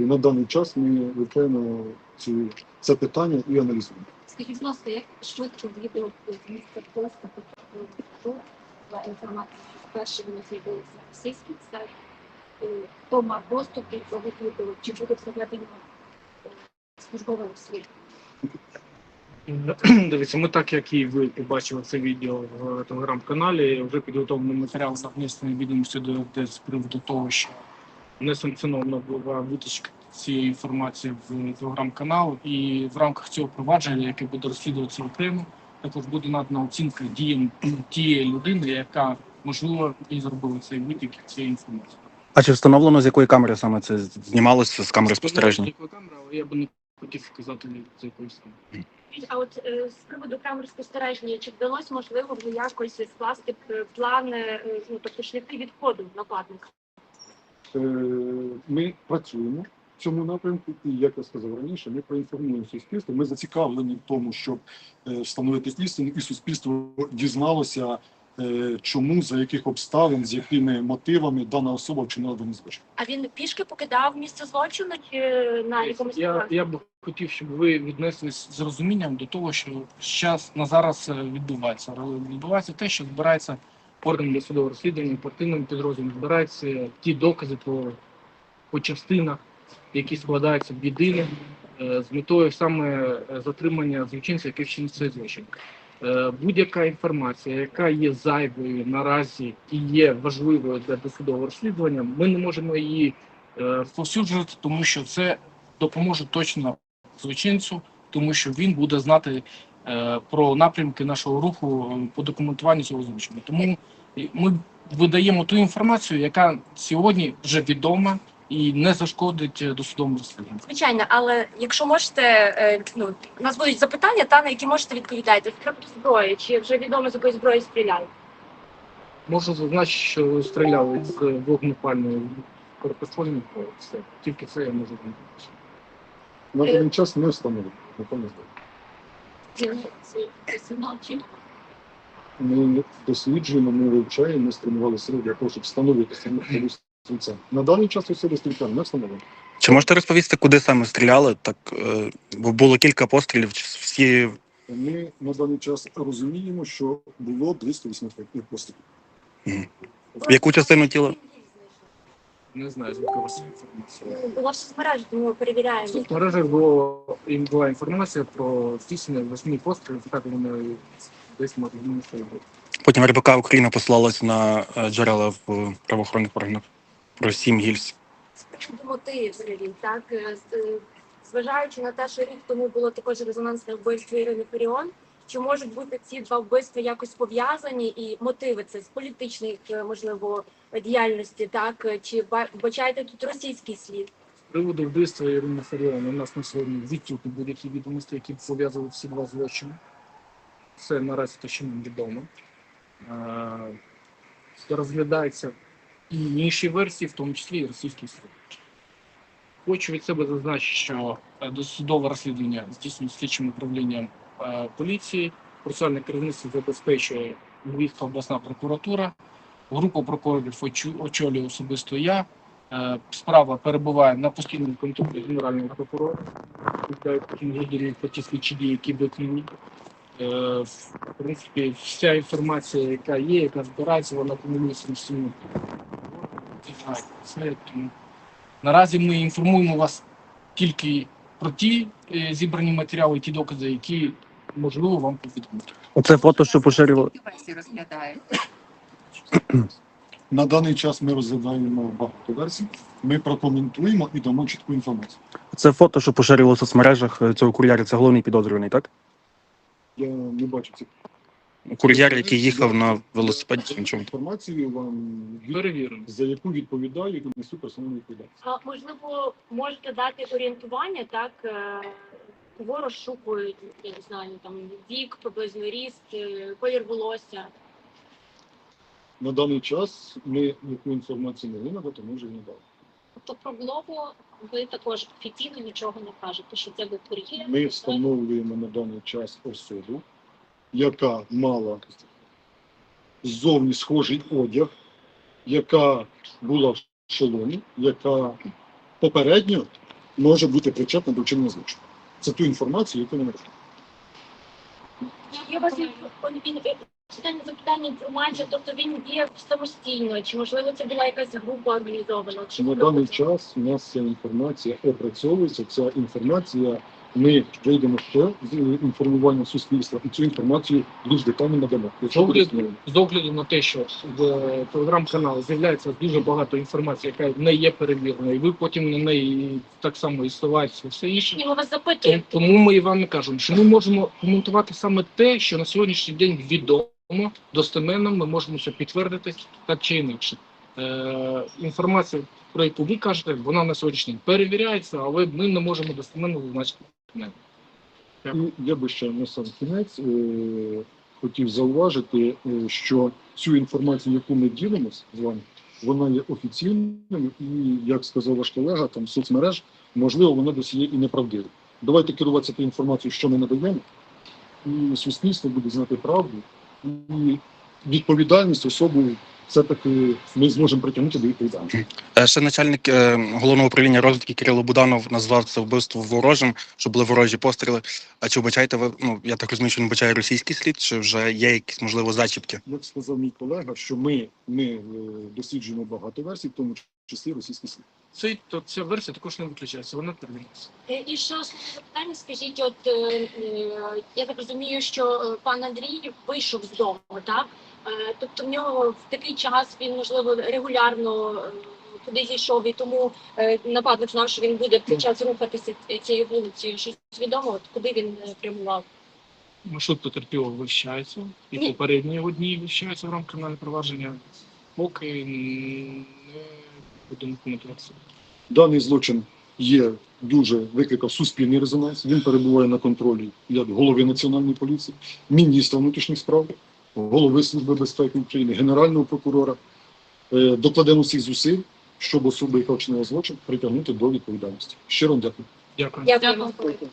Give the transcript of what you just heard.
І на даний час ми вивчаємо ці, це питання і аналізуємо. Скажіть, будь ласка, як швидко відео з міста Польська потрапило була інформація, що вперше вони з'явилися на російський сайт, Е, хто мав доступ до цього відео, чи буде проведено е, службове розслідування? Дивіться, ми так як і ви побачили це відео в телеграм-каналі, вже підготовлений матеріал за внесення відомості до з приводу того, що не санкціонована була витичка цієї інформації в телеграм-канал, і в рамках цього провадження, яке буде розслідуватися окремо, також буде надана оцінка діям тієї людини, яка можливо і зробила цей витік цієї інформації. А чи встановлено з якої камери саме це знімалося з камери спостереження? Дякую, камера, але я би не хотів казати за якоюсь камерою. А от е, з приводу камер спостереження, чи вдалося можливо вже якось скласти е, план, е, ну тобто шляхи відходу нападника? Е, Ми працюємо в цьому напрямку, і як я сказав раніше, ми проінформуємо суспільство. Ми зацікавлені в тому, щоб е, встановити істину, і суспільство дізналося, е, чому, за яких обставин, з якими мотивами дана особа вчинила даний злочин. А він пішки покидав місце злочину чи на якомусь Я, я б хотів, щоб ви віднеслись з розумінням до того, що зараз на зараз відбувається. Відбувається те, що збирається орган досудового розслідування, партийним підрозділом, збираються ті докази по, по частинах, які складаються в єдине з метою саме е, затримання злочинця, який вчинив цей злочин. Е, Будь-яка інформація, яка є зайвою наразі і є важливою для досудового розслідування, ми не можемо її е, розповсюджувати, тому що це допоможе точно злочинцю, тому що він буде знати про напрямки нашого руху е, по документуванню цього злочину. Тому ми видаємо ту інформацію, яка сьогодні вже відома і не зашкодить е, досудовому розслідуванню. Звичайно, але якщо можете, е, ну у нас будуть запитання, та на які можете відповідати. Зброї, чи вже відомо з якої зброї стріляли? Можу зазначити, що стріляли з вогнепальної корпусфольної все. Тільки це я можу На даний час не встановлено. Ми досліджуємо, ми вивчаємо, ми стримували сили для того, щоб встановити саму стрільця. На даний час особи стрільця не встановлено. Чи можете розповісти, куди саме стріляли? Так е, бо було кілька пострілів. Чи всі Ми на даний час розуміємо, що було 285 пострілів. в яку частину тіла? Не знаю, звідки у вас інформація. Було в соцмережі, тому ми перевіряємо. В соцмережах було їм була інформація про здійснення восьми пострілів, так вони десь можуть бути. Потім РБК Україна посилалась на е, джерела в правоохоронних органах про сім гільз. мотив взагалі, так е, з- е, зважаючи на те, що рік тому було також резонансне вбивство Ірини Феріон. Чи можуть бути ці два вбивства якось пов'язані і мотиви це з політичних е, можливо діяльності, так Е, чи ба- бачаєте тут російський слід? З приводу вбивства Ірини Фаріон у нас на сьогодні відсутні будь-які відомості, які б пов'язували всі два злочини. Це наразі те, що нам відомо. Е, Розглядаються і інші версії, в тому числі і російський суд. Хочу від себе зазначити, що досудове розслідування здійснює слідчим управлінням поліції, процесуальне керівництво забезпечує Львівська обласна прокуратура, групу прокурорів очолюю особисто я. Е, Справа перебуває на постійному контролі генерального прокурора. По ті слідчі дії, які виконані. Е, В принципі, вся інформація, яка є, яка збирається, вона комунікується всьому. Наразі ми інформуємо вас тільки про ті е, зібрані матеріали, ті докази, які можливо вам повідомити. Оце фото, що поширювало. На даний час ми розглядаємо багато версій. Ми прокоментуємо і дамо чітку інформацію. Це фото, що поширювало в соцмережах е, цього кур'єра. Це головний підозрюваний, так? Я не бачу цих Кур'єр, який їхав на велосипеді чи на чому. інформацію вам від- Перевіримо. за яку відповідаю і несу персональну відповідальність. А можливо, можете дати орієнтування, так е, кого розшукують, я не знаю, там вік, приблизно ріст, е, колір волосся. На даний час ми яку інформацію не надати, ми вже не дали. Тобто про блогу ви також офіційно нічого не кажете, що це був кур'єр. Ми встановлюємо на даний час особу, яка мала ззовні схожий одяг, яка була в шоломі, яка попередньо може бути причетна до вчинення злочину. Це ту інформацію, яку ми надаємо. Я вас останнє запитання інформація, тобто він діяв самостійно, чи можливо це була якась група організована? Чи На даний час у нас ця інформація опрацьовується. Ця інформація ми вийдемо ще з інформуванням суспільства, і цю інформацію дуже детально надамо. З огляду, з огляду на те, що в телеграм-каналі з'являється дуже багато інформації, яка не є перевіреною, і ви потім на неї так само і ссилаєтеся, все інше. Ні, ми вас Тому, запитуємо. тому ми і вам кажемо, що ми можемо коментувати саме те, що на сьогоднішній день відомо, достеменно, ми можемо це підтвердити так чи інакше. Е, інформація, про яку ви кажете, вона на сьогоднішній день перевіряється, але ми не можемо достеменно зазначити. І я би ще на сам кінець е, хотів зауважити, е, що цю інформацію, яку ми ділимося з вами, вона є офіційною, і як сказав ваш колега, там соцмереж, можливо, вона десь є і неправдива. Давайте керуватися тією інформацією, що ми надаємо, і суспільство буде знати правду, і відповідальність особу все-таки ми зможемо притягнути до відповідальності. Е, Ще начальник е, головного управління розвідки Кирило Буданов назвав це вбивство ворожим, що були ворожі постріли. А чи вбачаєте ви? Ну я так розумію, що він вбачає російський слід, чи вже є якісь можливо зачіпки? Як сказав мій колега, що ми, ми е, досліджуємо багато версій, в тому числі російський слід. Цей то ця версія також не виключається, вона перевіряється. І ще основне запитання, скажіть, от я так розумію, що пан Андрій вийшов з дому, так? Е, Тобто в нього в такий час він, можливо, регулярно е, туди зійшов, і тому е, нападник знав, що він буде в цей час рухатися цією вулицею. Щось відомо, от куди він е, прямував? Маршрут потерпілого вивчається, і Ні. попередні його дні вивчаються в рамках кримінального провадження. Поки не будемо коментуватися. Даний злочин є дуже викликав суспільний резонанс. Він перебуває на контролі як голови національної поліції, міністра внутрішніх справ, голови служби безпеки України, генерального прокурора. Е, Докладемо всіх зусиль, щоб особи, яка вчинила злочин, притягнути до відповідальності. Щиро вам дякую. Дякую. Дякую.